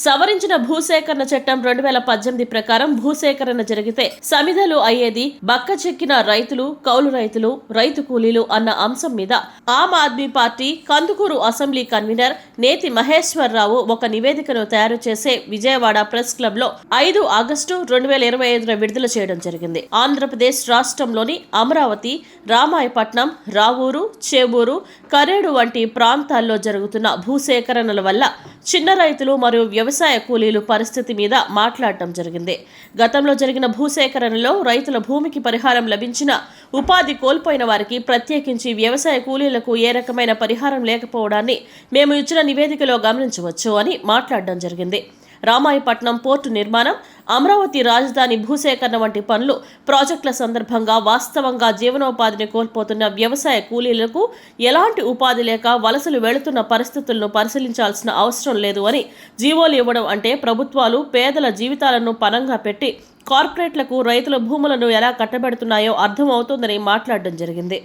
సవరించిన భూసేకరణ చట్టం రెండు వేల పద్దెనిమిది ప్రకారం భూసేకరణ జరిగితే సమిధలు అయ్యేది బక్క చెక్కిన రైతులు కౌలు రైతులు రైతు కూలీలు అన్న అంశం మీద Aam Aadmi party Kandukuru assembly convener Neti Maheswararao ఒక నివేదికను తయారు చేసే విజయవాడ ప్రెస్ క్లబ్లో ఐదు ఆగస్టు రెండు వేల ఇరవై ఐదున విడుదల చేయడం జరిగింది. ఆంధ్రప్రదేశ్ రాష్ట్రంలోని అమరావతి రామాయపట్నం రావూరు చేవూరు కరేడు వంటి ప్రాంతాల్లో జరుగుతున్న భూసేకరణల వల్ల చిన్న రైతులు మరియు వ్యవసాయ వ్యవసాయ కూలీలు పరిస్థితి మీద మాట్లాడటం జరిగింది. గతంలో జరిగిన భూసేకరణలో రైతుల భూమికి పరిహారం లభించిన ఉపాధి కోల్పోయిన వారికి ప్రత్యేకించి వ్యవసాయ కూలీలకు ఏ రకమైన పరిహారం లేకపోవడాన్ని మేము ఇచ్చిన నివేదికలో గమనించవచ్చు అని మాట్లాడడం జరిగింది. రామాయపట్నం పోర్టు నిర్మాణం అమరావతి రాజధాని భూసేకరణ వంటి పనులు ప్రాజెక్టుల సందర్భంగా వాస్తవంగా జీవనోపాధిని కోల్పోతున్న వ్యవసాయ కూలీలకు ఎలాంటి ఉపాధి లేక వలసలు వెళుతున్న పరిస్థితులను పరిశీలించాల్సిన అవసరం లేదు అని జీవోలు ఇవ్వడం అంటే ప్రభుత్వాలు పేదల జీవితాలను పనంగా పెట్టి కార్పొరేట్లకు రైతుల భూములను ఎలా కట్టబెడుతున్నాయో అర్థమవుతోందని మాట్లాడడం జరిగింది.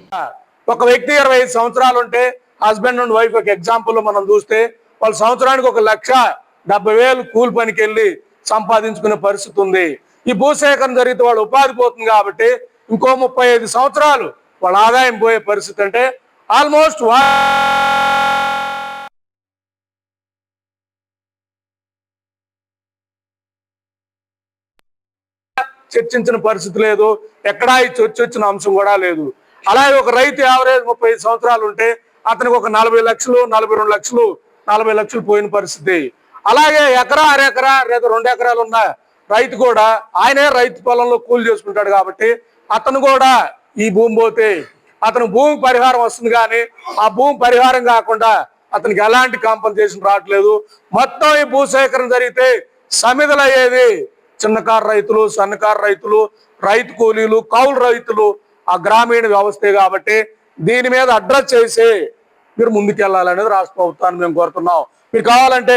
ఒక వ్యక్తి ఇరవై ఐదు సంవత్సరాలు ఉంటే హస్బెండ్ అండ్ వైఫ్ ఒక ఎగ్జాంపుల్ మనం చూస్తే వాళ్ళు సంవత్సరానికి ఒక లక్ష డెబ్బై వేలు కూలి పనికి వెళ్ళి సంపాదించుకునే పరిస్థితి ఉంది. ఈ భూసేకరణ జరిగితే వాళ్ళు ఉపాధి పోతుంది కాబట్టి ఇంకో ముప్పై ఐదు సంవత్సరాలు వాళ్ళ ఆదాయం పోయే పరిస్థితి అంటే ఆల్మోస్ట్ వా చర్చించిన పరిస్థితి లేదు. ఎక్కడా ఈ చర్చ వచ్చిన అంశం కూడా లేదు. అలాగే ఒక రైతు యావరేజ్ ముప్పై ఐదు సంవత్సరాలు ఉంటే అతనికి ఒక నలభై లక్షలు నలభై రెండు లక్షలు నలభై లక్షలు పోయిన పరిస్థితి. అలాగే ఎకరా అరెకరా లేదా రెండు ఎకరాలు ఉన్న రైతు కూడా ఆయనే రైతు పొలంలో కూలి చేసుకుంటాడు కాబట్టి అతను కూడా ఈ భూమి పోతే అతను భూమి పరిహారం వస్తుంది కానీ ఆ భూమి పరిహారం కాకుండా అతనికి ఎలాంటి కాంపన్సేషన్ రావట్లేదు. మొత్తం ఈ భూసేకరణ జరిగితే సమిధలు అయ్యేది చిన్నకారు రైతులు సన్నకారు రైతులు రైతు కూలీలు కౌలు రైతులు ఆ గ్రామీణ వ్యవస్థే కాబట్టి దీని మీద అడ్రస్ చేసి మీరు ముందుకెళ్ళాలనేది రాష్ట్ర ప్రభుత్వాన్ని మేము కోరుతున్నాం. మీరు కావాలంటే